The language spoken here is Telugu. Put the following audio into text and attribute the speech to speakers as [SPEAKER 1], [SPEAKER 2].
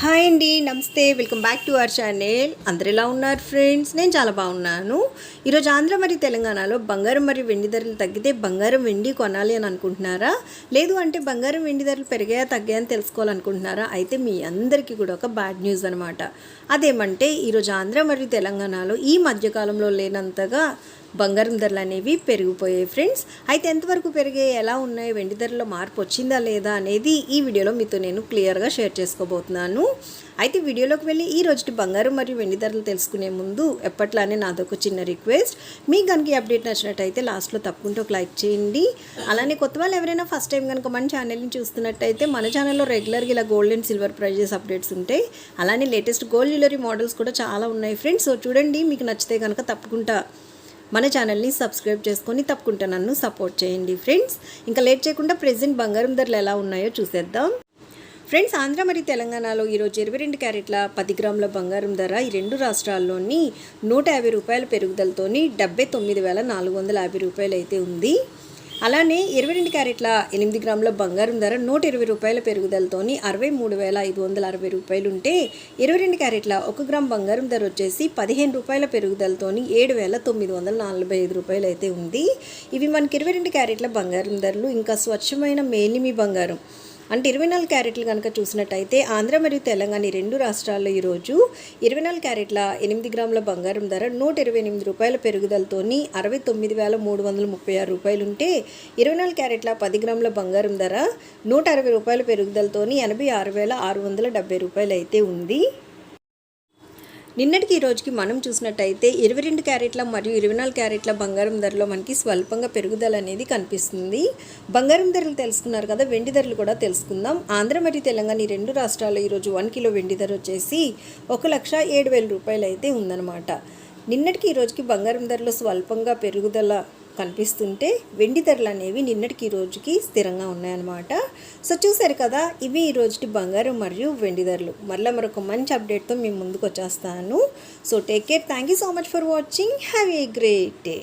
[SPEAKER 1] హాయ్ అండి నమస్తే. Welcome back to our channel. అందరు ఎలా ఉన్నారు ఫ్రెండ్స్? నేను చాలా బాగున్నాను. ఈరోజు ఆంధ్ర మరియు తెలంగాణలో బంగారం మరియు వెండి ధరలు తగ్గితే బంగారం వెండి కొనాలి అని అనుకుంటున్నారా? లేదు అంటే బంగారం వెండి ధరలు పెరిగాయా తగ్గాయని తెలుసుకోవాలనుకుంటున్నారా? అయితే మీ అందరికీ కూడా ఒక బ్యాడ్ న్యూస్ అనమాట అదేమంటే ఈరోజు ఆంధ్ర మరియు తెలంగాణలో ఈ మధ్యకాలంలో లేనంతగా బంగారం ధరలు అనేవి పెరిగిపోయాయి ఫ్రెండ్స్. అయితే ఎంతవరకు పెరిగాయి ఎలా ఉన్నాయి వెండి ధరలో మార్పు వచ్చిందా లేదా అనేది ఈ వీడియోలో మీతో నేను క్లియర్గా షేర్ చేసుకోబోతున్నాను. అయితే వీడియోలోకి వెళ్ళి ఈ రోజు బంగారం మరియు వెండి ధరలు తెలుసుకునే ముందు ఎప్పట్లానే నాదొక చిన్న రిక్వెస్ట్. మీకు కనుక ఈ అప్డేట్ నచ్చినట్టయితే లాస్ట్లో తప్పకుండా ఒక లైక్ చేయండి. అలానే కొత్త వాళ్ళు ఎవరైనా ఫస్ట్ టైం కనుక మన ఛానల్ని చూస్తున్నట్టయితే మన ఛానల్లో రెగ్యులర్గా ఇలా gold and silver prices updates ఉంటాయి. అలానే లేటెస్ట్ గోల్డ్ జ్యువెలరీ మోడల్స్ కూడా చాలా ఉన్నాయి ఫ్రెండ్స్ సో చూడండి మీకు నచ్చితే కనుక తప్పకుండా మన ఛానల్ని సబ్స్క్రైబ్ చేసుకొని తప్పకుండా నన్ను సపోర్ట్ చేయండి ఫ్రెండ్స్ ఇంకా లేట్ చేయకుండా ప్రెసెంట్ బంగారం ధరలు ఎలా ఉన్నాయో చూసేద్దాం. ఫ్రెండ్స్ ఆంధ్ర మరియు తెలంగాణలో ఈరోజు ఇరవై రెండు క్యారెట్ల పది గ్రాముల బంగారం ధర ఈ రెండు రాష్ట్రాల్లోని నూట యాభై రూపాయల పెరుగుదలతోని డెబ్బై తొమ్మిది వేల నాలుగు వందల యాభై రూపాయలు అయితే ఉంది. అలానే ఇరవై రెండు క్యారెట్ల ఎనిమిది గ్రాముల బంగారం ధర నూట ఇరవై రూపాయల పెరుగుదలతోని అరవై మూడు వేల ఐదు వందల అరవై రూపాయలు ఉంటే ఇరవై రెండు క్యారెట్ల ఒక గ్రామ్ బంగారం ధర వచ్చేసి పదిహేను రూపాయల పెరుగుదలతోని ఏడు వేల తొమ్మిది వందల నలభై ఐదు రూపాయలు అయితే ఉంది. ఇవి మనకి ఇరవై రెండు క్యారెట్ల బంగారం ధరలు. ఇంకా స్వచ్ఛమైన మేలిమి బంగారం. అంటే ఇరవై నాలుగు క్యారెట్లు కనుక చూసినట్టయితే ఆంధ్ర మరియు తెలంగాణ ఈ రెండు రాష్ట్రాల్లో ఈరోజు ఇరవై నాలుగు క్యారెట్ల ఎనిమిది గ్రాముల బంగారం ధర నూట ఇరవై ఎనిమిది రూపాయల పెరుగుదలతోని అరవై తొమ్మిది వేల మూడు వందల ముప్పై ఆరు రూపాయలు ఉంటే ఇరవై నాలుగు క్యారెట్ల పది గ్రాముల బంగారం ధర నూట అరవై రూపాయల పెరుగుదలతోని ఎనభై ఆరు వేల ఆరు వందల డెబ్బై రూపాయలు అయితే ఉంది. నిన్నటికి ఈ రోజుకి మనం చూసినట్టయితే ఇరవై రెండు క్యారెట్ల మరియు ఇరవై నాలుగు క్యారెట్ల బంగారం ధరలో మనకి స్వల్పంగా పెరుగుదల అనేది కనిపిస్తుంది. బంగారం ధరలు తెలుసుకున్నారు కదా వెండి ధరలు కూడా తెలుసుకుందాం. ఆంధ్ర మరియు తెలంగాణ ఈ రెండు రాష్ట్రాల్లో ఈరోజు వన్ కిలో వెండి ధర వచ్చేసి ఒక లక్ష ఏడు వేల రూపాయలు అయితే ఉందన్నమాట. నిన్నటికి ఈ రోజుకి బంగారం ధరలు స్వల్పంగా పెరుగుదల కనిపిస్తుంటే వెండి ధరలు అనేవి నిన్నటికి ఈ రోజుకి స్థిరంగా ఉన్నాయన్నమాట. సో చూసారు కదా ఇవి ఈ రోజుకి బంగారం మరియు వెండి ధరలు. మరలా మరొక మంచి అప్డేట్తో మేము ముందుకు వచ్చేస్తాను. So take care. Thank you so much for watching. Have a great day.